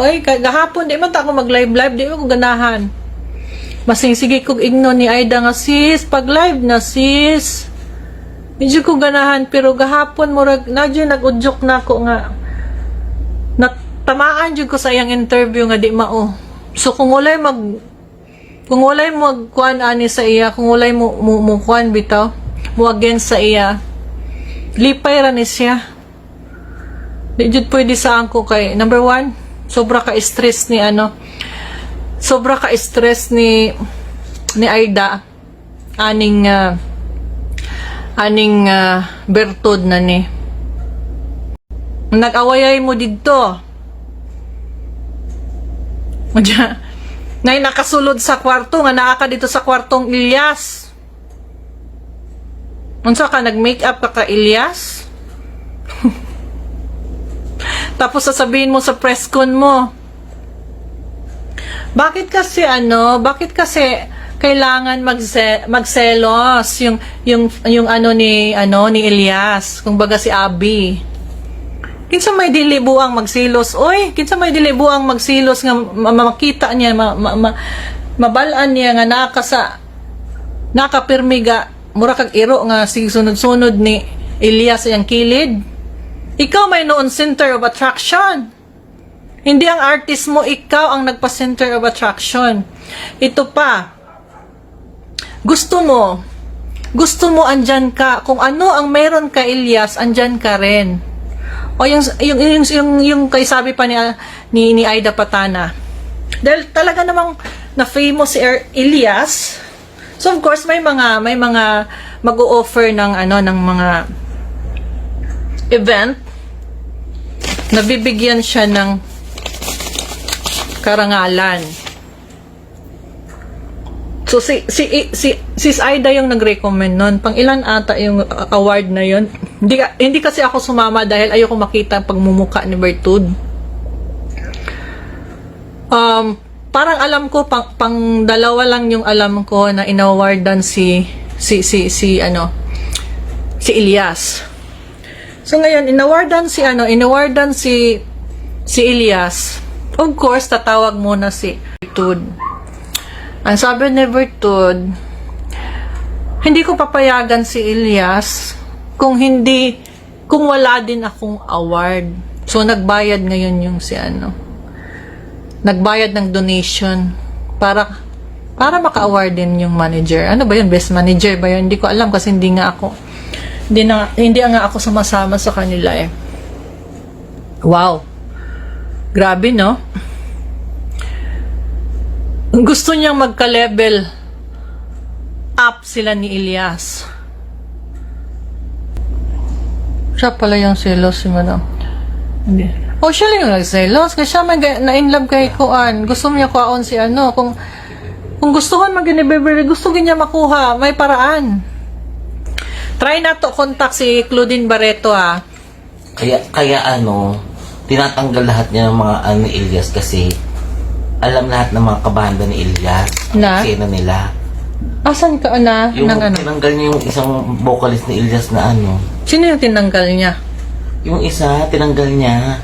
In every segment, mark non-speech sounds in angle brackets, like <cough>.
Oy, gahapon di man ta ako mag-live live, di ko ganahan. Masing sige kog igno ni Aida nga sis, pag live na sis. Medyo ko ganahan pero gahapon murag nadyo nag-udyok na ako nga natamaan jud ko sa iyang interview nga di mao. So kung walay mag kung walay mo kuan ani sa iya, kung walay mo mo, mo kuan bitaw, mo against sa iya, lipay ra ni siya. Di jud pwede sa angko kay number one, sobra ka stress ni ano, sobra ka stress ni ni Aida aning ah, aning ah, bertod na ni. Nag-awayay mo didto. Ngay nakasulod sa kwarto nga naa ka dito sa kwartong Ilyas. Unsa ka nag-make up ka ka Ilyas tapos sasabihin mo sa press con mo bakit kasi ano, bakit kasi kailangan magse magselos yung yung yung ano ni ano ni Elias, kung baga si Abi. Kinsa may dili buang magsilos, oy, kinsa may dili buang magsilos nga ma- ma- makita niya ma, ma, ma- mabalaan niya nga naka sa nakapirmi ga mura kag iro nga sig sunod-sunod ni Elias yang kilid. Ikaw may noon center of attraction. Hindi ang artist mo, ikaw ang nagpa-center of attraction. Ito pa, gusto mo, gusto mo andyan ka, kung ano ang meron ka, Elias, andyan ka rin. O yung, yung, yung, yung, yung kay sabi pa ni, ni, ni Aida Patana, dahil talaga namang na famous si Er- Elias, so of course, may mga, may mga mag-o-offer ng, ano, ng mga event, nabibigyan siya ng karangalan. So si si si Sis Aida yung nag-recommend nun. Pang ilan ata yung award na yun? Hindi hindi kasi ako sumama dahil ayoko makita ang pagmumuka ni Bertud. Um, parang alam ko pang, pang dalawa lang yung alam ko na inawardan si si si si ano si Elias. So ngayon inawardan si ano, inawardan si si Elias. Of course, tatawag muna si Bertud. Ang sabi ni Bertud, hindi ko papayagan si Elias kung hindi, kung wala din akong award. So, nagbayad ngayon yung si ano, nagbayad ng donation para, para maka-award din yung manager. Ano ba yun? Best manager ba yun? Hindi ko alam kasi hindi nga ako, hindi, na, hindi nga ako sumasama sa kanila eh. Wow. Grabe, no? Gusto niyang magka-level up sila ni Elias. Siya pala yung selos si Madam. Hindi. Oh, siya lang yung nagselos. Kasi siya may ga- na-inlove kay Kuan. Gusto niya kuaon si ano. Kung kung gusto ko mag gusto niya makuha. May paraan. Try na to contact si Claudine Barreto ah. Kaya, kaya ano, tinatanggal lahat niya ng mga ano ni Elias kasi alam lahat ng mga kabanda ni Elias. Na? Sino nila. Asan ka na? Yung ng ano? tinanggal niya yung isang vocalist ni Elias na ano. Sino yung tinanggal niya? Yung isa, tinanggal niya.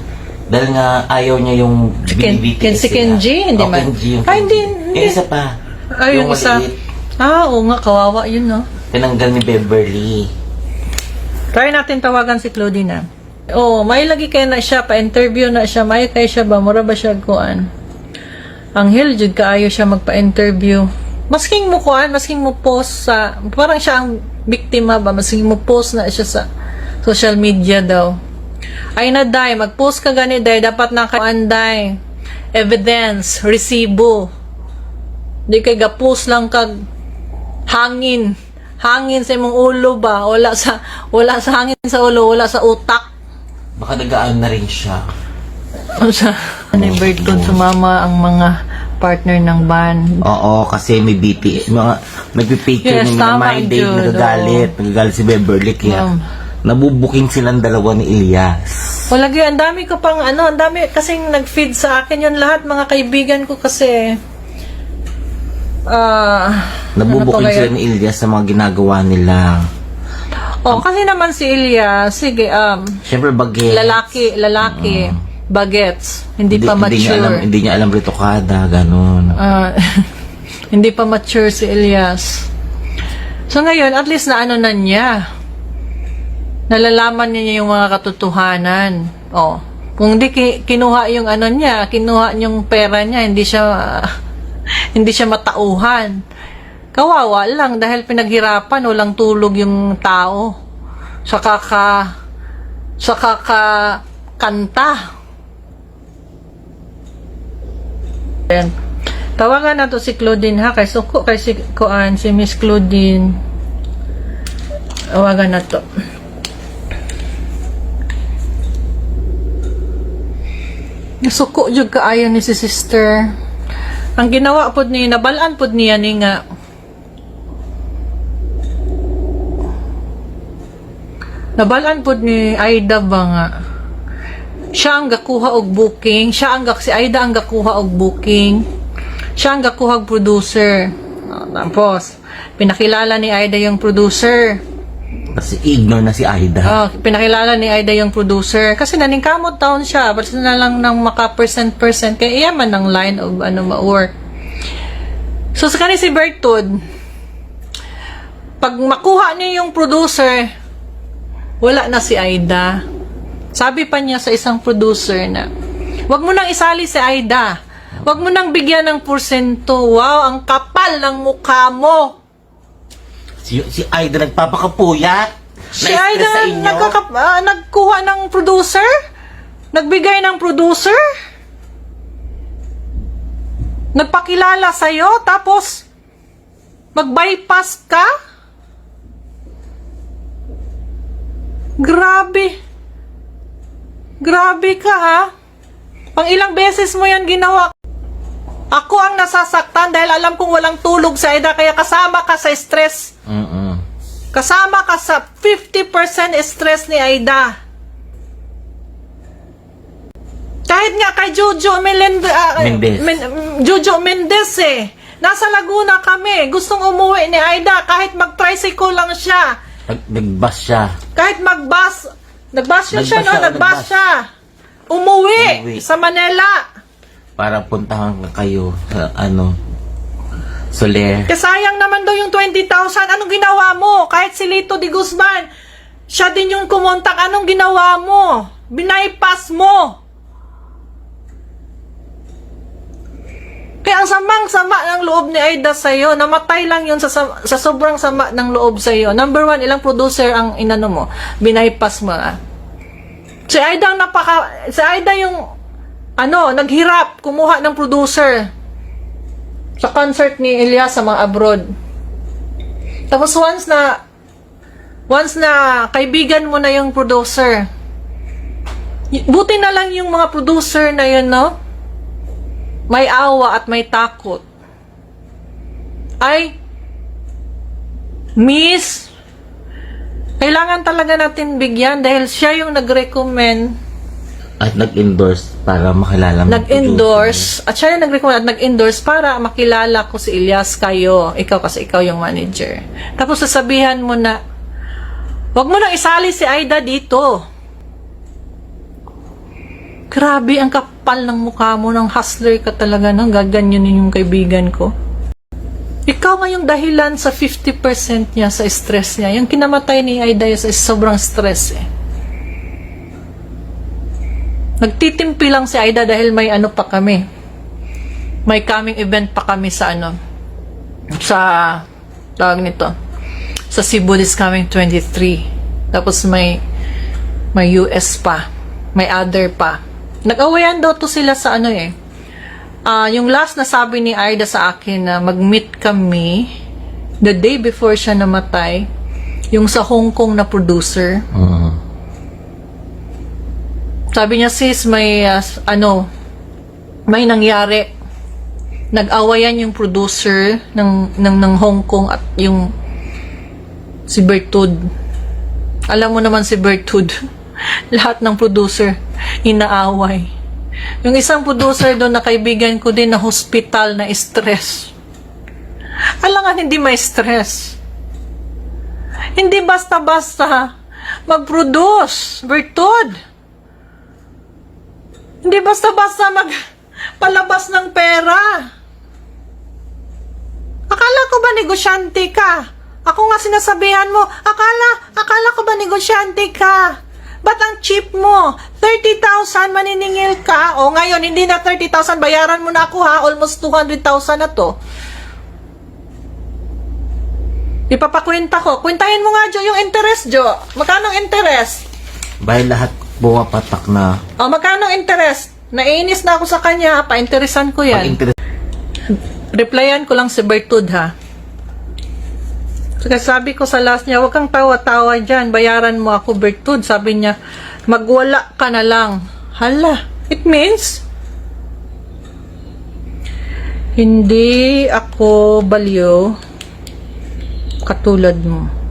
Dahil nga ayaw niya yung Si Ken- binibiti Ken- si sila. Kenji? Hindi oh, man. Kenji yung Ay, hindi, Kenji. hindi. Yung isa pa. Ay, yung isa. maliit, Ah, oo nga, kawawa yun, no? Tinanggal ni Beverly. Try natin tawagan si Claudine, ah. Oh, may lagi kay na siya, pa-interview na siya, may kay siya ba, mura ba siya kuan? Ang hill, jud kaayo siya magpa-interview. Masking mo kuan, masking mo post sa, parang siya ang biktima ba, masking mo post na siya sa social media daw. Ay na day, mag-post ka gani day, dapat na kuan day. Evidence, resibo. Di kay ga-post lang kag hangin. Hangin sa imong ulo ba? Wala sa wala sa hangin sa ulo, wala sa utak. Baka nagaan na rin siya. Ano sa ni Bertod sumama ang mga partner ng band. Oo, kasi may BP, mga, may picture Yes, tama, na my day, Jude, nagagalit, nagagalit si Beverly, kaya Ma'am. nabubuking silang dalawa ni Elias. Wala gyud, ang dami ko pang ano, ang dami kasing nag-feed sa akin yun lahat mga kaibigan ko kasi ah ano Nabubuking pa kaya? sila ni Elias sa mga ginagawa nila. Oh, kasi naman si Ilya, sige, um, Siyempre, bagay. lalaki, lalaki. bagets. Hindi, pa Hindi niya alam, mature. hindi niya alam retokada, ganun. Ah, <laughs> hindi pa mature si Elias. So ngayon, at least na ano na niya. Nalalaman niya yung mga katotohanan. Oh. Kung di ki- kinuha yung ano niya, kinuha yung pera niya, hindi siya <laughs> hindi siya matauhan. Kawawa lang dahil pinaghirapan, walang tulog yung tao. Sa kaka sa kaka kanta. Ayan. Tawagan na to si Claudine ha, kay Suko, kay si Kuan, si Miss Claudine. Tawagan na to. Nasuko jud kaayo ni si sister. Ang ginawa pod ni nabalaan pod niya ni nga Nabalaan pod ni Aida ba nga siya ang gakuha og booking, siya ang si Aida ang gakuha og booking. Siya ang gakuha og producer. Ah, Tapos pinakilala ni Aida yung producer. Kasi ignore na si Aida. Oh, pinakilala ni Aida yung producer kasi naningkamot taon siya basta na lang ng maka percent percent kaya iyaman ng line of ano ma-work. So sa kani si Bertud pag makuha niya yung producer wala na si Aida. Sabi pa niya sa isang producer na wag mo nang isali si Aida. Wag mo nang bigyan ng porsyento. Wow, ang kapal ng mukha mo. Si, si Aida nagpapakapuyat. Si Na-stress sa inyo. nagkaka- ah, nagkuha ng producer? Nagbigay ng producer? Nagpakilala sa'yo, tapos mag-bypass ka? Grabe. Grabe ka ha. Pang ilang beses mo yan ginawa. Ako ang nasasaktan dahil alam kong walang tulog sa Aida kaya kasama ka sa stress. Mm-mm. Kasama ka sa 50% stress ni Aida. Kahit nga kay Jojo Melende, ah, Mendez. Men- Jojo Mendez eh. Nasa Laguna kami. Gustong umuwi ni Aida kahit mag-tricycle lang siya. Nag, nagbas siya. Kahit mag-bus. Nag-bus yun Nag-bus siya, no? siya, Nag-bus nag-bus. siya. Umuwi, Umuwi. sa Manila. Para puntahan ka kayo sa ano. Soler. Kasi sayang naman daw yung 20,000. Anong ginawa mo? Kahit si Lito Di Guzman, siya din yung kumontak. Anong ginawa mo? Binaypass mo. Kaya ang samang-sama ng loob ni Aida sa'yo, namatay lang yun sa, sa, sobrang sama ng loob sa'yo. Number one, ilang producer ang inano mo, binaypass mo. Ah. Si Aida ang napaka, si Aida yung, ano, naghirap, kumuha ng producer sa concert ni Elias sa mga abroad. Tapos once na once na kaibigan mo na yung producer, buti na lang yung mga producer na yun, no? May awa at may takot. Ay, Miss, kailangan talaga natin bigyan dahil siya yung nag-recommend At nag-endorse para makilala mo. nag-endorse at siya yung nag-recommend at nag-endorse para makilala ko si Elias kayo. Ikaw kasi ikaw yung manager. Tapos sasabihan mo na wag mo nang isali si Aida dito. Grabe ang kapal ng mukha mo ng hustler ka talaga nang gaganyanin yung kaibigan ko. Ikaw nga yung dahilan sa 50% niya sa stress niya. Yung kinamatay ni Aida is sobrang stress eh. Nagtitimpi lang si Aida dahil may ano pa kami. May coming event pa kami sa ano. Sa tawag nito. Sa Cebu this coming 23. Tapos may may US pa. May other pa. Nag-awayan daw to sila sa ano eh. Ah, yung last na sabi ni Aida sa akin na mag-meet kami the day before siya namatay, yung sa Hong Kong na producer. Mm. Sabi niya, sis, may, uh, ano, may nangyari. Nag-awayan yung producer ng, ng, ng Hong Kong at yung si Bertud. Alam mo naman si Bertud. <laughs> Lahat ng producer, inaaway. Yung isang producer doon na kaibigan ko din na hospital na stress. Alangan hindi may stress. Hindi basta-basta mag-produce. Bertud. Hindi basta-basta mag palabas ng pera. Akala ko ba negosyante ka? Ako nga sinasabihan mo, akala, akala ko ba negosyante ka? Ba't ang cheap mo? 30,000 maniningil ka? O ngayon, hindi na 30,000, bayaran mo na ako ha, almost 200,000 na to. Ipapakwenta ko. Kwentahin mo nga, Jo, yung interest, Jo. Magkano interest? Bay lahat buwapatak na O, magkano ang interest? Naiinis na ako sa kanya, pa-interesan ko yan. Replyan ko lang si Bertud ha. Kasi sabi ko sa last niya, huwag kang tawa-tawa dyan, bayaran mo ako Bertud. Sabi niya, magwala ka na lang. Hala, it means, hindi ako baliw katulad mo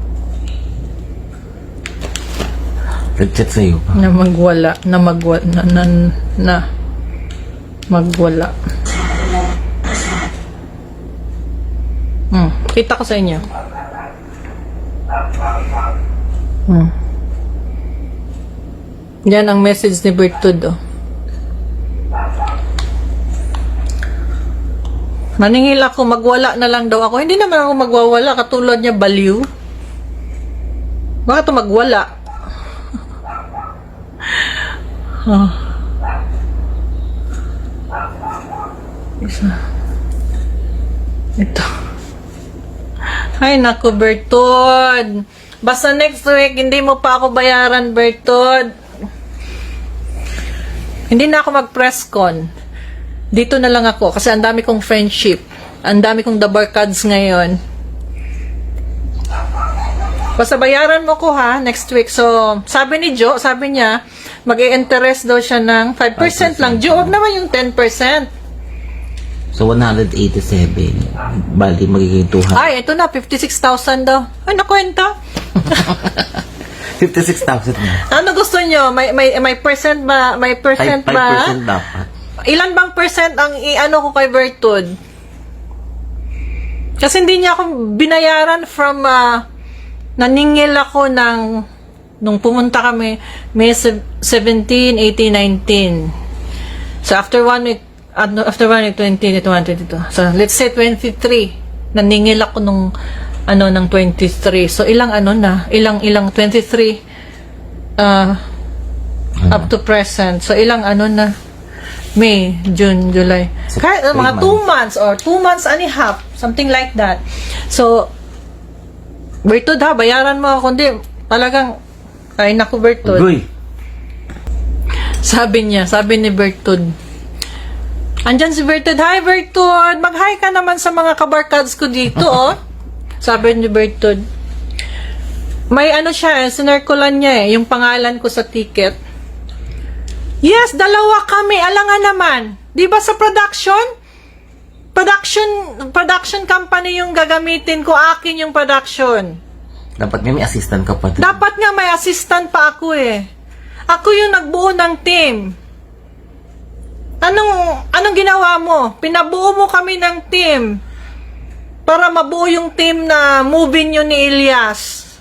Nag-chat sa'yo pa. na magwala, na magwala, na, na, na magwala. Hmm, kita ko sa inyo. Hmm. Yan ang message ni Bertud, oh. Maningil ako, magwala na lang daw ako. Hindi naman ako magwawala, katulad niya, baliw. Bakit magwala? Oh. Isa. Ito. Ay, naku, Bertod. Basta next week, hindi mo pa ako bayaran, Bertod. Hindi na ako mag-press con. Dito na lang ako kasi ang dami kong friendship. Ang dami kong dabarkads ngayon. Basta bayaran mo ko ha, next week. So, sabi ni Joe, sabi niya, mag interest daw siya ng 5%, lang. Joe, wag naman yung 10%. So, 187. Bali, magiging 200. Ay, ito na, 56,000 daw. Ay, nakwenta. <laughs> 56,000 na. Ano gusto nyo? May, may, may percent ba? May percent 5%, ba? dapat. Ilan bang percent ang i-ano ko kay Bertud? Kasi hindi niya ako binayaran from ah, naningil ako ng nung pumunta kami May sev- 17, 18, 19. So after one week after one week 20, 21, 22. So let's say 23. Naningil ako nung ano ng 23. So ilang ano na? Ilang ilang 23 uh, up to present. So ilang ano na? May, June, July. So, Kahit uh, mga 2 months or 2 months and a half, something like that. So, Bertud ha, bayaran mo ako. Hindi, talagang, ay naku Bertud. Uy! Sabi niya, sabi ni Bertud. Andyan si Bertud, Hi Bertud, mag-hi ka naman sa mga kabarkads ko dito, oh. <laughs> Sabi ni Bertud. May ano siya, eh, sinirkulan niya eh, yung pangalan ko sa ticket. Yes, dalawa kami, alangan naman. Di ba sa production? Production, production company yung gagamitin ko, akin yung production. Dapat nga may assistant ka pa. Dapat nga may assistant pa ako eh. Ako yung nagbuo ng team. Anong anong ginawa mo? Pinabuo mo kami ng team para mabuo yung team na movie nyo ni Elias.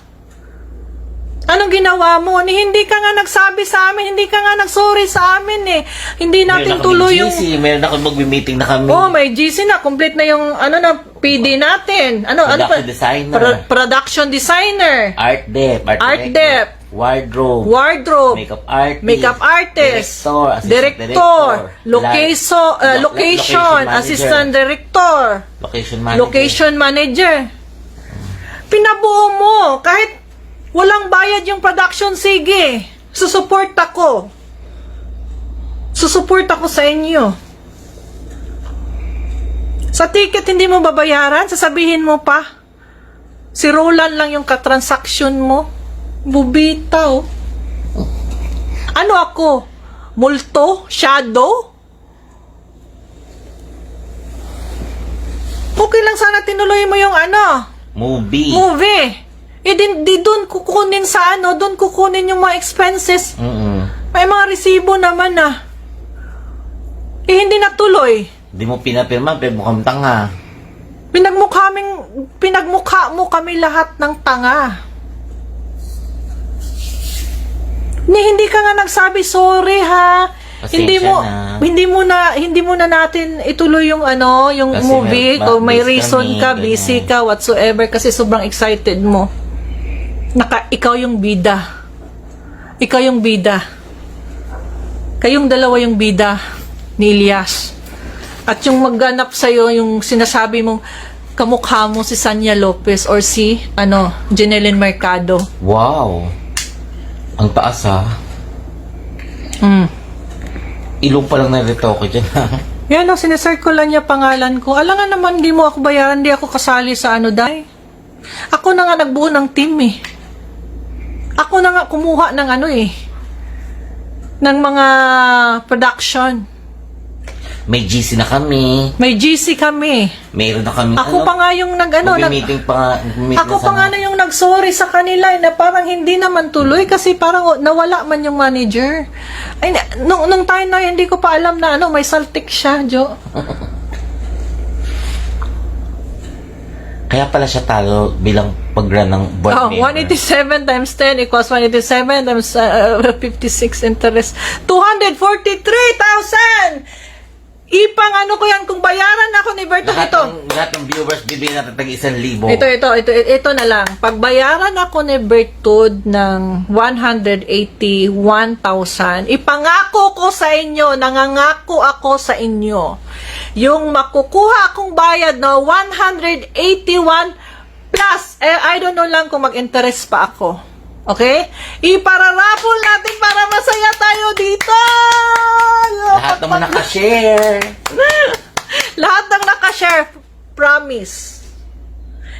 Anong ginawa mo? Ni hindi ka nga nagsabi sa amin, hindi ka nga nagsorry sa amin eh. Hindi natin Meron tuloy yung GC, meron na kami mag-meeting na kami. Oh, may GC na. Complete na yung ano na PD natin. Ano ano pa? Production designer. Pro- production designer. Art dep, art, Art dep. wardrobe, Wardrobe. makeup artist, makeup artist, director, director, director, location, uh, lo- location, manager, assistant director, location manager. location manager. Pinabuo mo kahit walang bayad yung production, sige. Susupport ako. Susupport ako sa inyo. Sa ticket hindi mo babayaran, sasabihin mo pa. Si Roland lang yung katransaksyon mo. Bubitaw. Ano ako? Multo? Shadow? Okay lang sana tinuloy mo yung ano, Movie. movie. Eh, di, di doon kukunin sa ano, doon kukunin yung mga expenses. Mm-mm. May mga resibo naman ah. Eh, hindi natuloy. Di mo pinapirma, pero mukhang tanga. Pinagmukha, ming, pinagmukha mo kami lahat ng tanga. Ni hindi ka nga nagsabi sorry ha. hindi mo na. hindi mo na hindi mo na natin ituloy yung ano, yung Kasi movie may- o may reason kami, ka, ganyan. busy ka whatsoever kasi sobrang excited mo. Naka ikaw yung bida. Ikaw yung bida. Kayong dalawa yung bida ni Elias. At yung magganap sa'yo, yung sinasabi mong kamukha mo si Sanya Lopez or si, ano, Jeneline Mercado. Wow. Ang taas ha. Mm. Ilong pa lang narito ako dyan ha. <laughs> Yan o, sinesirculan niya pangalan ko. Alam nga naman, di mo ako bayaran, di ako kasali sa ano, dai. Ako na nga nagbuo ng team eh. Ako na nga kumuha ng ano eh. Ng mga production. May GC na kami. May GC kami. Mayroon na kami. Ako pa nga yung nag ano, nag, meeting pa mag-meet ako pa nga na yung nag-sorry sa kanila eh, na parang hindi naman tuloy kasi parang nawala man yung manager. Ay, nung, nung time na hindi ko pa alam na ano, may saltik siya, Jo. <laughs> Kaya pala siya talo bilang pag-run ng board Oh, member. 187 times 10 equals 187 times uh, 56 interest. 243,000! Ipang ano ko yan, kung bayaran ako ni Berto Lahat ito. ng, lahat ng viewers bibigyan natin tag isang libo. Ito, ito, ito, ito na lang. Pagbayaran ako ni Bertud ng 181,000, ipangako ko sa inyo, nangangako ako sa inyo, yung makukuha akong bayad na 181 plus, eh, I don't know lang kung mag-interest pa ako. Okay? Ipararapol natin para masaya tayo dito! Lahat naman nakashare. <laughs> Lahat ng nakashare, promise.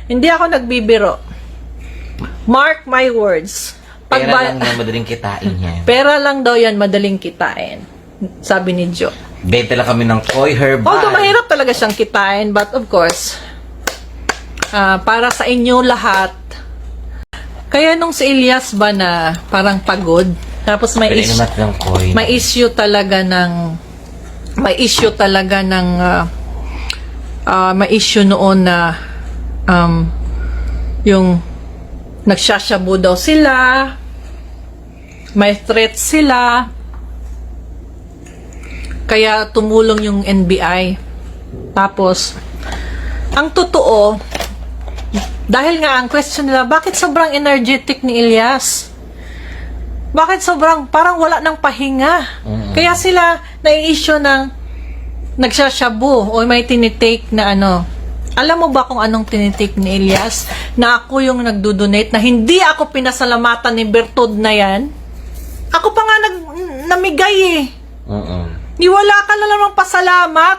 Hindi ako nagbibiro. Mark my words. Pera Pagba- lang yan, madaling kitain yan. <laughs> Pera lang daw yan, madaling kitain. Sabi ni Joe. Benta lang kami ng koi herbal. Although mahirap talaga siyang kitain, but of course, ah, para sa inyo lahat, kaya nung si Elias ba na parang pagod, tapos may koi. may issue talaga ng may issue talaga ng ah, ah, may issue noon na um, yung nagsashabu daw sila may threat sila. Kaya tumulong yung NBI tapos ang totoo dahil nga ang question nila bakit sobrang energetic ni Elias bakit sobrang parang wala ng pahinga? Kaya sila nai-issue ng nagsashabu o may tinitake na ano. Alam mo ba kung anong tinitake ni Elias? Na ako yung nagdodonate na hindi ako pinasalamatan ni Bertod na yan? Ako pa nga nag, namigay eh. Mm-mm. Ni wala ka na namang pasalamat.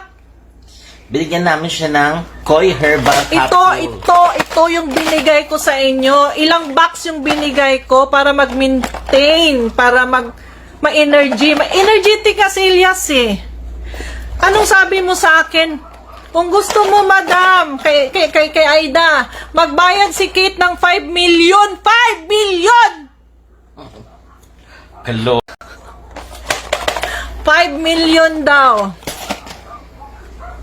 Binigyan namin siya ng koi herbal Ito, capsule. ito, ito yung binigay ko sa inyo. Ilang box yung binigay ko para mag-maintain, para mag ma-energy. Ma-energetic nga si Elias eh. Anong sabi mo sa akin? Kung gusto mo, madam, kay, kay, kay, kay Aida, magbayad si Kate ng 5 million. 5 million! Kalo. 5 million daw.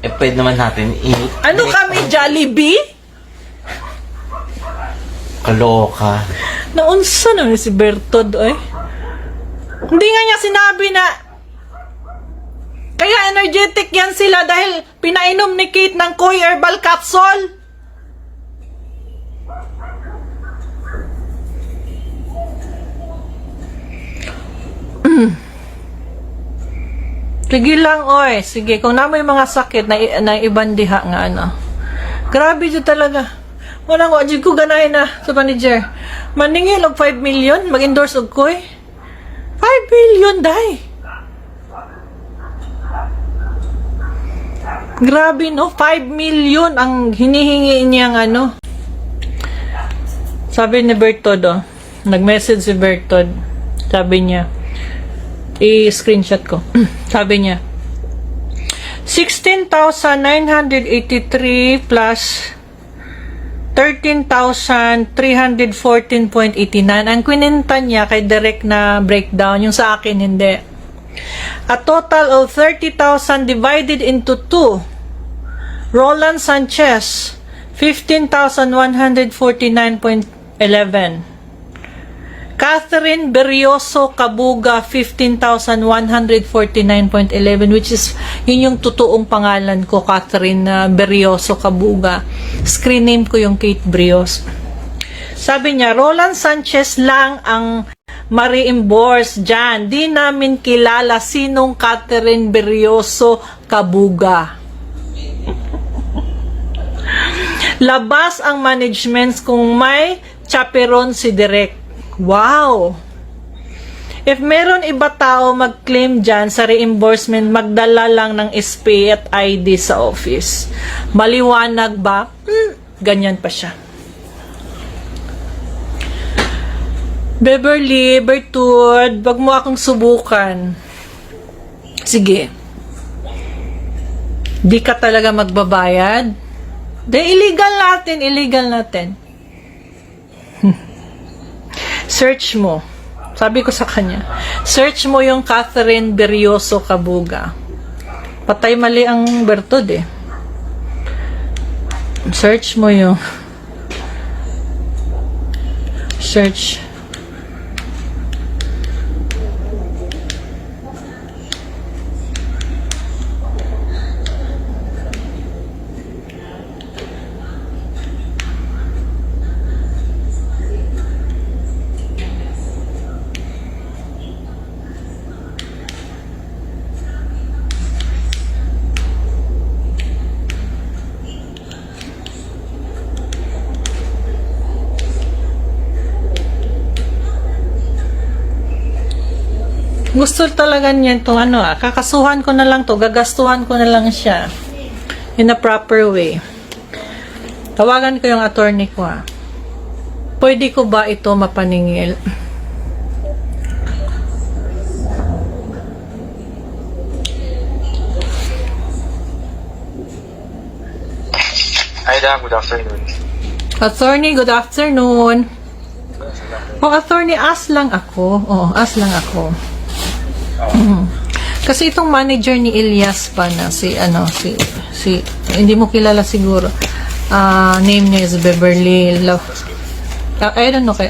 Eh, pwede naman natin i... Ano kami, Jollibee? Kaloka. Naunsa naman si Bertod, oy. Hindi nga niya sinabi na kaya energetic yan sila dahil pinainom ni Kate ng Koi Herbal Capsule. Mm. Sige lang, oy. Sige, kung na may mga sakit na, na ibang diha nga ano. Grabe dyan talaga. Wala ko, adjud ko ganahin na sa manager. Maningil og 5 million, mag-endorse og koy. 5 million, day. Grabe, no? 5 million ang hinihingi niyang ano. Sabi ni Bertod, oh. Nag-message si Bertod. Sabi niya, i-screenshot ko. <clears throat> Sabi niya, 16,983 plus 13,314.89. Ang kwininta niya kay direct na breakdown, yung sa akin hindi. A total of 30,000 divided into 2. Roland Sanchez, 15,149.11. Catherine Berrioso Kabuga 15,149.11 which is yun yung totoong pangalan ko Catherine uh, Berrioso Kabuga. Screen name ko yung Kate Brios. Sabi niya Roland Sanchez lang ang ma-reimburse dyan. Di namin kilala sinong Catherine Berrioso Kabuga. <laughs> Labas ang management kung may chaperon si Direk. Wow! If meron iba tao mag-claim dyan sa reimbursement, magdala lang ng SPA at ID sa office. Maliwanag ba? Hmm, ganyan pa siya. Beverly, Bertud, wag mo akong subukan. Sige. Di ka talaga magbabayad? De, illegal natin, illegal natin. Search mo. Sabi ko sa kanya, search mo yung Catherine Berrioso Kabuga. Patay mali ang Bertod eh. Search mo yung search Gusto talaga niya to ano ah, kakasuhan ko na lang to, gagastuhan ko na lang siya in a proper way. Tawagan ko yung attorney ko ah. Pwede ko ba ito mapaningil? Aida, good afternoon. Attorney, good afternoon. Oh, attorney, as lang ako. Oh, as lang ako. Mhm. Kasi itong manager ni Elias pa na si ano si si hindi mo kilala siguro. Ah, name niya is Beverly Love. I don't know kay.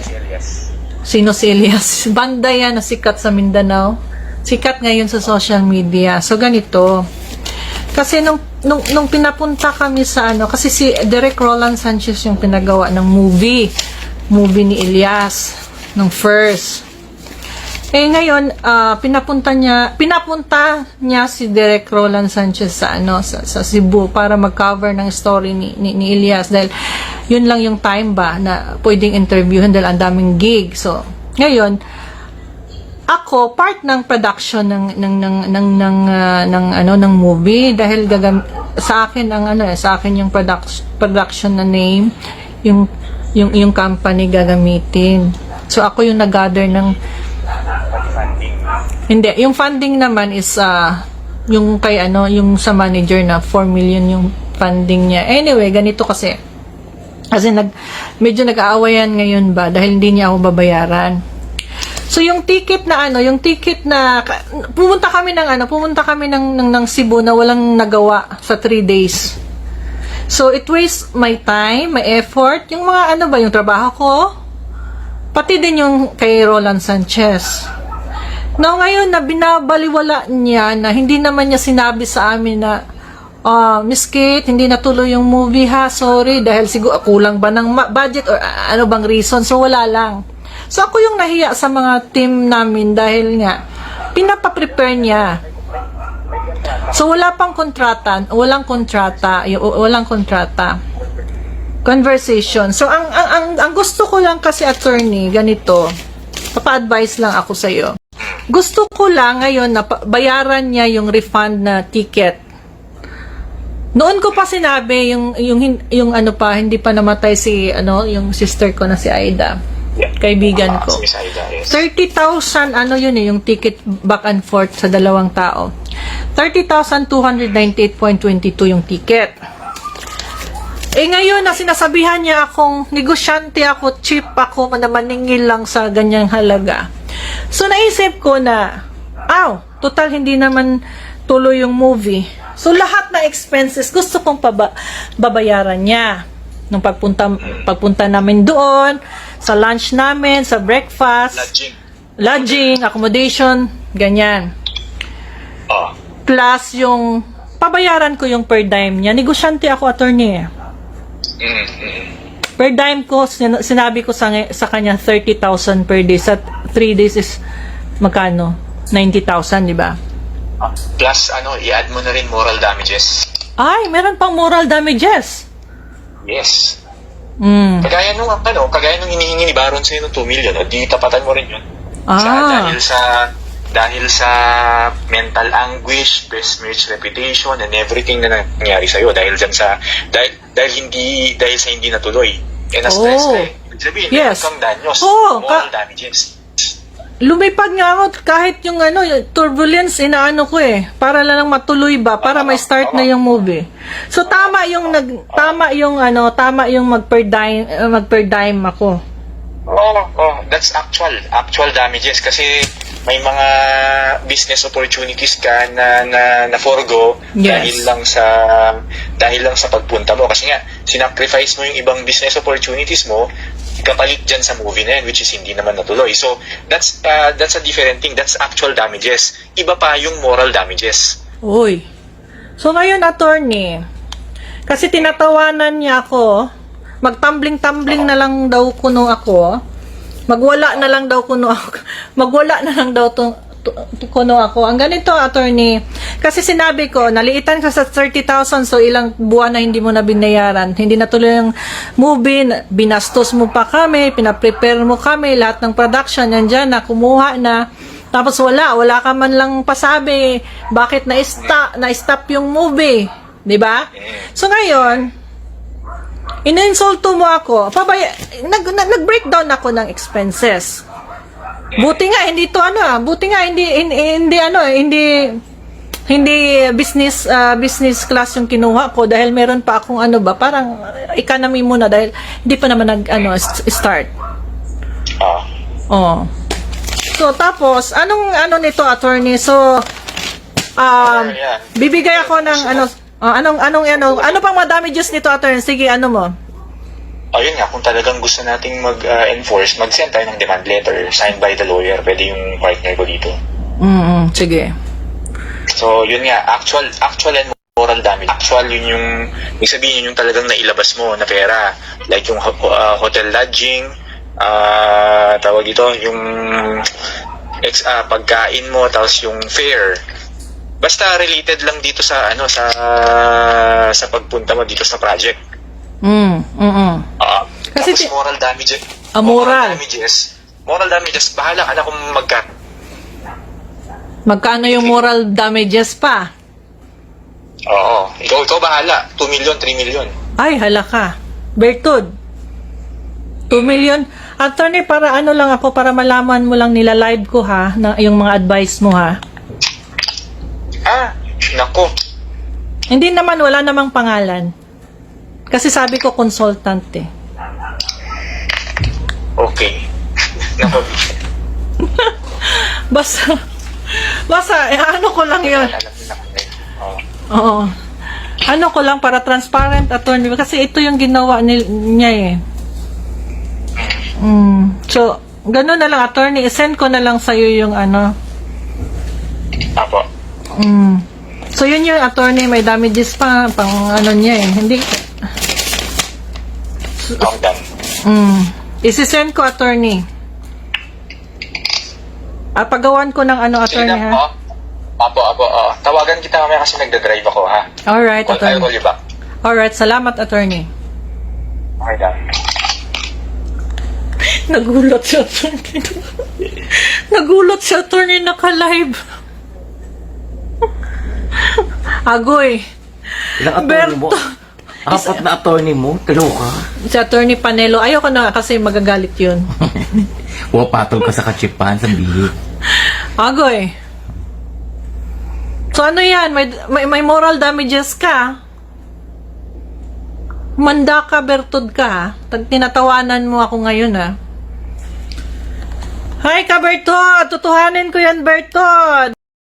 Sino si Elias? <laughs> Banda yan na sikat sa Mindanao. Sikat ngayon sa social media. So, ganito. Kasi nung, nung, nung pinapunta kami sa ano, kasi si Derek Roland Sanchez yung pinagawa ng movie. Movie ni Elias. Nung first. Eh ngayon, ah, pinapunta niya, pinapunta niya si Derek Roland Sanchez sa ano sa, sa Cebu para mag-cover ng story ni, ni, ni Elias dahil yun lang yung time ba na pwedeng interviewin dahil ang daming gig. So, ngayon, ako part ng production ng ng ng ng ng, ah, ng ano ng movie dahil gagam sa akin ang ano eh, sa akin yung production production na name yung yung yung company gagamitin. So ako yung nag-gather ng. Hindi, yung funding naman is ah, yung kay ano, yung sa manager na 4 million yung funding niya. Anyway, ganito kasi. Kasi nag medyo nag-aawayan ngayon ba dahil hindi niya ako babayaran. So yung ticket na ano, yung ticket na pumunta kami ng ano, pumunta kami ng ng, ng Cebu na walang nagawa sa 3 days. So it wastes my time, my effort, yung mga ano ba yung trabaho ko, pati din yung kay Roland Sanchez. Now, ngayon na binabaliwala niya na hindi naman niya sinabi sa amin na ah Miss Kate, hindi natuloy yung movie ha, sorry, dahil siguro kulang ba ng budget or ah, ano bang reason, so wala lang. So ako yung nahiya sa mga team namin dahil nga, pinapa-prepare niya. So wala pang kontrata, walang kontrata, walang kontrata conversation. So ang ang ang, ang gusto ko lang kasi attorney ganito. Papa-advise lang ako sa iyo. Gusto ko lang ngayon na bayaran niya yung refund na ticket. Noon ko pa sinabi yung yung yung ano pa hindi pa namatay si ano yung sister ko na si Aida. Kaibigan ko. Aida, yes. 30,000 ano yun eh, yung ticket back and forth sa dalawang tao. 30,298.22 yung ticket. Eh ngayon na sinasabihan niya akong negosyante ako, cheap ako, na maningil lang sa ganyang halaga. So naisip ko na, aw, total hindi naman tuloy yung movie. So lahat na expenses gusto kong paba- babayaran niya. Nung pagpunta, pagpunta namin doon, sa lunch namin, sa breakfast, Lodging. lodging, accommodation, ganyan. Oh. Plus yung, pabayaran ko yung per dime niya. Negosyante ako, attorney. eh. Mm, mm. Per dime ko, sin- sinabi ko sa, sa kanya 30,000 per day. Sa 3 days is magkano? 90,000, di ba? Plus, ano, i-add mo na rin moral damages. Ay, meron pang moral damages. Yes. Mm. Kagaya nung, ano, kagaya nung hinihingi ni Baron sa'yo ng 2 million, o di tapatan mo rin yun. Sa, Ah. dahil sa dahil sa mental anguish, besmirch reputation, and everything na nangyari sa'yo dahil dyan sa, dahil, dahil hindi, dahil sa hindi natuloy. Eh, na-stress Oh. ka eh. Sabihin, Yes. meron kang danyos. Oh, moral ka- damages. Lumipad nga ako kahit yung ano, yung turbulence, inaano ko eh. Para lang matuloy ba, para may start na yung movie. So tama yung nag tama yung ano, tama yung mag per dime, uh, mag per dime ako. Oh, oh, that's actual, actual damages kasi may mga business opportunities ka na na, na forgo Yes. dahil lang sa dahil lang sa pagpunta mo kasi nga sinacrifice mo yung ibang business opportunities mo kapalit dyan sa movie na yan which is hindi naman natuloy. So that's uh, that's a different thing. That's actual damages. Iba pa yung moral damages. Uy. So ngayon attorney, kasi tinatawanan niya ako, magtumbling-tumbling na lang daw kuno ako. Magwala na lang daw kuno ako. <laughs> Magwala na lang daw to, kuno ako. Ang ganito, attorney, kasi sinabi ko, naliitan ka sa 30,000, so ilang buwan na hindi mo na binayaran. Hindi na tuloy yung movie, na- binastos mo pa kami, pinaprepare mo kami, lahat ng production, yan dyan na, kumuha na. Tapos wala, wala ka man lang pasabi bakit na-stop, na-stop yung movie. 'Di ba? So ngayon, ininsulto mo ako. Pabaya, nag, nag, nag-breakdown ako ng expenses. Buti nga hindi to ano, ah, buti nga hindi hindi, hindi ano, hindi hindi business ah, business class yung kinuha ko dahil meron pa akong ano ba, parang economy muna dahil hindi pa naman nag ano st- start. Ah. Oh. So tapos anong ano nito attorney? So um bibigay ako ng ano oh, anong anong ano ano pang mga damages nito attorney? Sige, ano mo? Ayun nga, kung talagang gusto nating mag-enforce, mag-send tayo ng demand letter signed by the lawyer. Pwede yung partner ko dito. Mm, sige. So, yun nga, actual actual and moral damage. Actual, yun yung, ibig sabihin yun yung talagang nailabas mo na pera. Like yung uh, hotel lodging, ah tawag ito, yung ex, ah, pagkain mo, tapos yung fare. Basta related lang dito sa ano sa sa pagpunta mo dito sa project. Mm, mm, mm. Ah, Kasi tapos moral damages. Ah, moral. damages. Moral damages, bahala ka na kung magka Magkano yung moral damages pa? Oo. Ikaw, ikaw bahala. 2 million, 3 million. Ay, hala ka. Bertud. 2 million. Attorney, para ano lang ako, para malaman mo lang nila live ko ha, na, yung mga advice mo ha. Ah, nako. Hindi naman, wala namang pangalan. Kasi sabi ko consultant eh. Okay. <laughs> Basta, basta, eh, ano ko lang yun. Oo. Oo. Ano ko lang para transparent attorney kasi ito yung ginawa ni, niya eh. Mm. So, ganun na lang attorney, send ko na lang sa yung ano. Apo. Mm. So, yun yung attorney, may damages pa, pang ano niya eh. Hindi, Done. mm. Isisend ko attorney. At pagawan ko ng ano Sige attorney na. ha. Oo. Apo, apo. oo. Tawagan kita mamaya kasi nagda-drive ako, ha? Alright, I'll, I'll call attorney. you back. Alright, salamat attorney. Okay, done. Nagulat si attorney. Nagulat si attorney naka-live. Agoy. Ilang attorney mo? Apat na attorney mo? Kaloka? Si attorney Panelo. Ayoko na kasi magagalit yun. <laughs> Wapatol ka sa kachipan sa bihik. Agoy. So ano yan? May, may, may moral damages ka. Manda ka, Bertod ka ha. Tag- Tinatawanan mo ako ngayon ha. Hi ka, Bertod! Tutuhanin ko yan, Bertod!